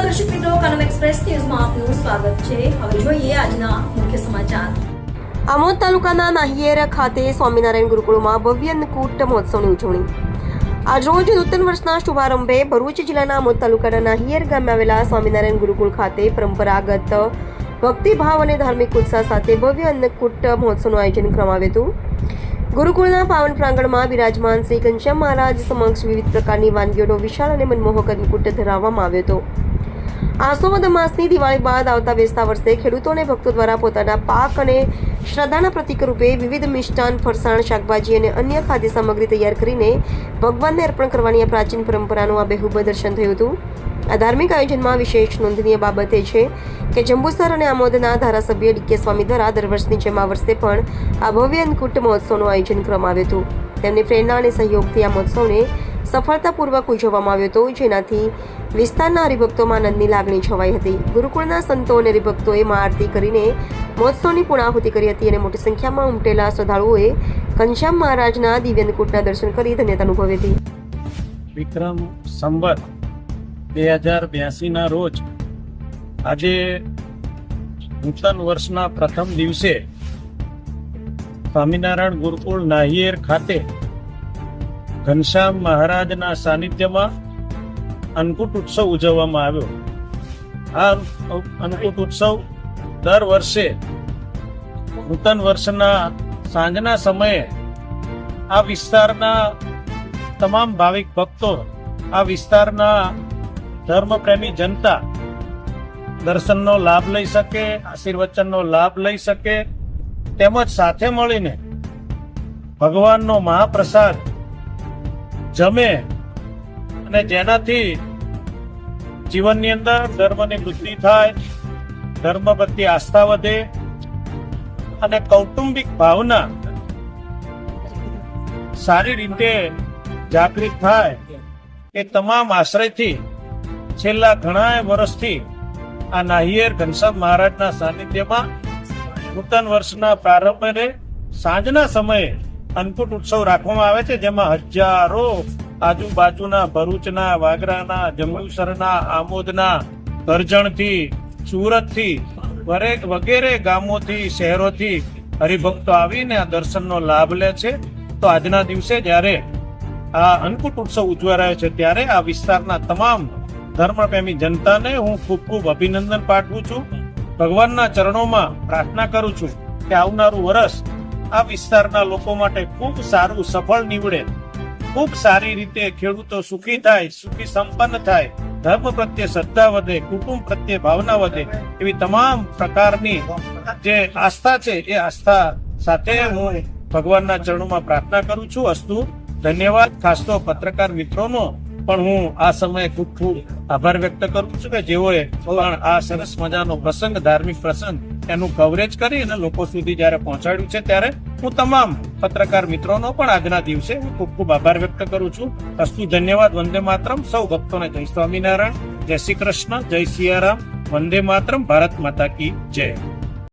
દર્શક મિત્રો, કનમ એક્સપ્રેસ ન્યૂઝમાં આપનું સ્વાગત છે. હવે જોઈએ આજના મુખ્ય સમાચાર. આમોદ તાલુકાના નાહિયેરા ખાતે સ્વામિનારાયણ ગુરુકુળમાં ભવ્ય અન્નકૂટ મહોત્સવની ઉજવણી. આજરોજ નૂતન વર્ષના શુભારંભે ભરૂચ જિલ્લાના આમોદ તાલુકાના નાહિયેર ગામે આવેલા સ્વામિનારાયણ ગુરુકુળ ખાતે પરંપરાગત ભક્તિભાવ અને ધાર્મિક ઉત્સાહ સાથે ભવ્ય અન્નકૂટ મહોત્સવનું આયોજન કરવામાં આવ્યું હતું. ગુરુકુળના પાવન પ્રાંગણમાં બિરાજમાન શ્રી ઘનશ્યામ મહારાજ સમક્ષ વિવિધ પ્રકારની વાનગીઓનો વિશાળ અને મનમોહક અન્નકૂટ ધરાવવામાં આવ્યો હતો. આસોવદ માસની દિવાળી બાદ આવતા બેસતા વર્ષે ખેડૂતોને ભક્તો દ્વારા પોતાના પાક અને શ્રદ્ધાના પ્રતિક રૂપે વિવિધ મિષ્ટાન, ફરસાણ, શાકભાજી અને અન્ય ખાદ્ય સામગ્રી તૈયાર કરીને ભગવાનને અર્પણ કરવાની આ પ્રાચીન પરંપરાનું આ બેહુબ દર્શન થયું હતું. આ ધાર્મિક આયોજનમાં વિશેષ નોંધનીય બાબત એ છે કે જંબુસર અને આમોદના ધારાસભ્ય ડીકે સ્વામી દ્વારા દર વર્ષની જેમ આ વર્ષે પણ આ ભવ્ય અંકુટ મહોત્સવનું આયોજન કરવામાં આવ્યું હતું. તેમની પ્રેરણા અને સહયોગથી આ મહોત્સવને સફળતાપૂર્વક ઉજવવામાં આવ્યો હતો. જેનાથી વિસ્તારના હરિભક્તોમાં આનંદની લાગણી છવાઈ હતી. ગુરુકુળના સંતો અને હરિભક્તોએ મા આરતી કરીને મહોત્સવની પૂર્ણાહુતિ કરી હતી અને મોટી સંખ્યામાં ઉમટેલા શ્રદ્ધાળુઓએ ઘનશ્યામ મહારાજના દિવ્યન્નકૂટના દર્શન કરી ધન્યતા અનુભવી હતી. વિક્રમ સંવત બે હજાર બ્યાસીના રોજ આજે નૂતન વર્ષના પ્રથમ દિવસે સ્વામિનારાયણ ગુરુકુળ નાહિયેર ખાતે ઘનશ્યામ મહારાજના સાનિધ્યમાં અન્નકૂટ ઉત્સવ ઉજવવામાં આવ્યો. આ અન્નકૂટ ઉત્સવ દર વર્ષે નૂતન વર્ષના સાંજના સમયે આ વિસ્તારના તમામ ભાવિક ભક્તો, આ વિસ્તારના ધર્મપ્રેમી જનતા દર્શનનો લાભ લઈ શકે, આશીર્વચનનો લાભ લઈ શકે, તેમજ સાથે મળીને ભગવાનનો મહાપ્રસાદ જમે અને જેનાથી જીવનની અંદર ધર્મની વૃદ્ધિ થાય ધર્મ પ્રત્યે આસ્થા વધે અને કૌટુંબિક ભાવના સારી રીતે જાગૃત થાય એ તમામ આશ્રયથી છેલ્લા ઘણા વર્ષથી આ નાહિયેર ઘનશ્યામ મહારાજના સાનિધ્યમાં નૂતન વર્ષના પ્રારંભે સાંજના સમયે અન્નકૂટ ઉત્સવ રાખવામાં આવે છે, જેમાં હજારો આજુબાજુના ભરૂચના, વાગરાના, જંબુસરના, આમોદના કરજણથી સુરતથી વરેક વગેરે ગામોથી, શહેરોથી હરિભક્તો આવીને આ દર્શનનો લાભ લે છે. તો આજના દિવસે જ્યારે આ અન્નકૂટ ઉત્સવ ઉજવા રહ્યો છે, ત્યારે આ વિસ્તારના તમામ ધર્મપ્રેમી જનતાને હું ખૂબ ખૂબ અભિનંદન પાઠવું છું. ભગવાનના ચરણોમાં પ્રાર્થના કરું છું કે આવનારું વર્ષ આ વિસ્તારના લોકો માટે ખૂબ સારું સફળ નીવડે. ખૂબ સારી રીતે ખેડૂતો સુખી થાય, સુખી સંપન્ન થાય, ધર્મ પ્રત્યે શ્રદ્ધા વધે, કુટુંબ પ્રત્યે ભાવના વધે, એવી તમામ પ્રકારની જે આસ્થા છે, એ આસ્થા સાથે હું ભગવાનના ચરણોમાં પ્રાર્થના કરું છું. અસ્તુ, ધન્યવાદ. ખાસ તો પત્રકાર મિત્રોનો પણ હું આ સમયે ખૂબ ખૂબ આભાર વ્યક્ત કરું છું કે જેઓએ પણ આ સરસ મજાનો પ્રસંગ, ધાર્મિક પ્રસંગ એનું કવરેજ કરી અને લોકો સુધી જ્યારે પહોંચાડ્યું છે ત્યારે હું તમામ પત્રકાર મિત્રોનો પણ આજના દિવસે હું ખૂબ ખૂબ આભાર વ્યક્ત કરું છું. અસ્તુ ધન્યવાદ, વંદે માતરમ. સૌ ભક્તોને જય સ્વામિનારાયણ, જય શ્રી કૃષ્ણ, જય સિયારામ. વંદે માતરમ, ભારત માતા કી જય.